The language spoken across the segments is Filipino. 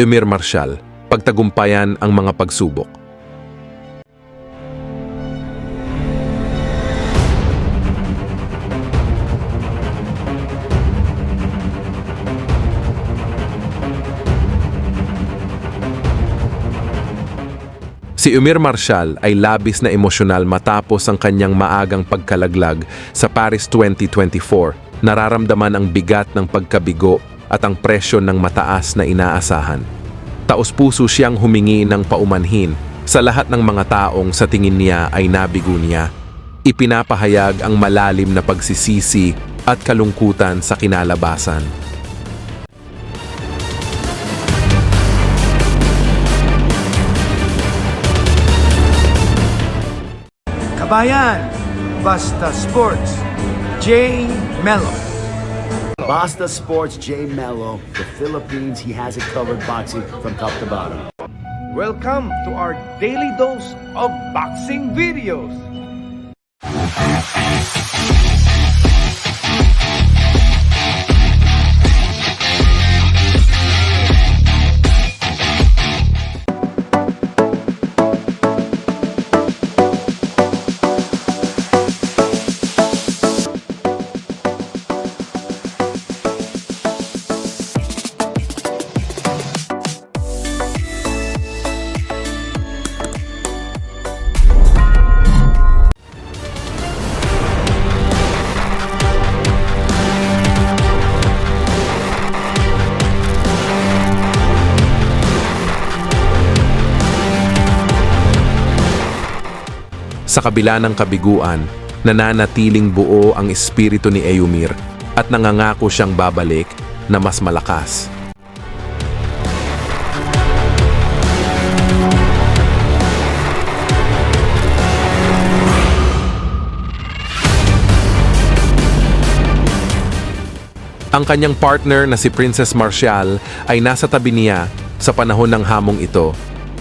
Emir Marshall, pagtagumpayan ang mga pagsubok. Si Umir Marshall ay labis na emosyonal matapos ang kanyang maagang pagkalaglag sa Paris 2024. Nararamdaman ang bigat ng pagkabigo at ang presyon ng mataas na inaasahan. Taos-puso siyang humingi ng paumanhin sa lahat ng mga taong sa tingin niya ay nabigo niya. Ipinapahayag ang malalim na pagsisisi at kalungkutan sa kinalabasan. Kabayan, Basta Sports, J. Mello. Basta Sports J Mello, the Philippines, he has it covered boxing from top to bottom. Welcome to our daily dose of boxing videos. Sa kabila ng kabiguan, nananatiling buo ang espiritu ni Eumir at nangangako siyang babalik na mas malakas. Ang kanyang partner na si Princess Martial ay nasa tabi niya sa panahon ng hamong ito,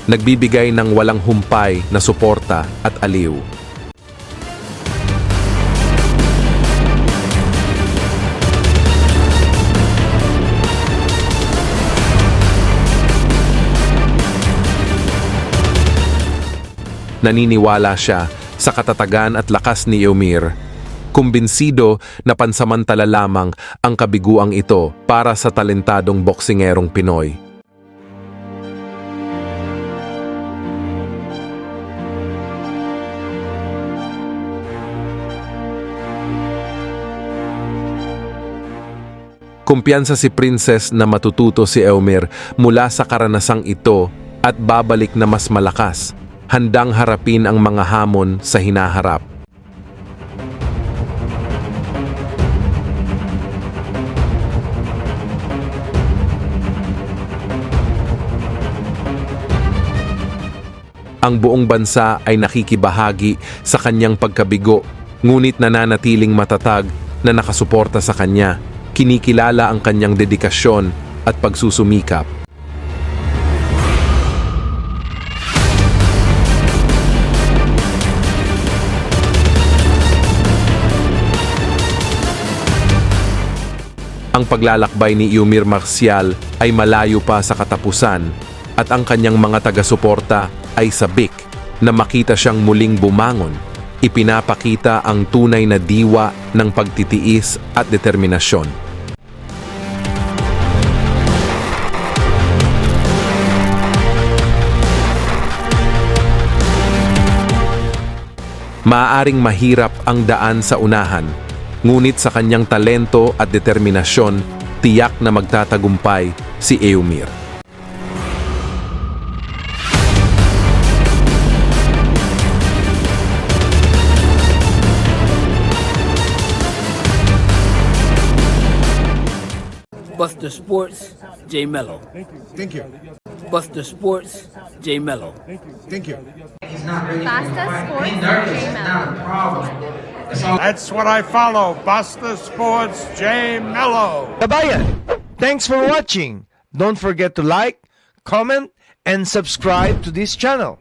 nagbibigay ng walang humpay na suporta at aliw. Naniniwala siya sa katatagan at lakas ni Eumir. Kumbinsido na pansamantala lamang ang kabiguang ito para sa talentadong boksingerong Pinoy. Kumpiyansa si Princess na matututo si Eumir mula sa karanasang ito at babalik na mas malakas, handang harapin ang mga hamon sa hinaharap. Ang buong bansa ay nakikibahagi sa kanyang pagkabigo, ngunit nananatiling matatag na nakasuporta sa kanya. Kinikilala ang kanyang dedikasyon at pagsusumikap. Ang paglalakbay ni Yumir Marcial ay malayo pa sa katapusan at ang kanyang mga taga-suporta ay sabik na makita siyang muling bumangon. Ipinapakita ang tunay na diwa ng pagtitiis at determinasyon. Maaaring mahirap ang daan sa unahan, ngunit sa kanyang talento at determinasyon, tiyak na magtatagumpay si Eumir. Buster Sports, J Mello. Thank you. Buster Sports, J Mello. Thank you. Basta Sports J That's what I follow. Basta Sports J. Mello. Kabayan, thanks for watching. Don't forget to like, comment, and subscribe to this channel.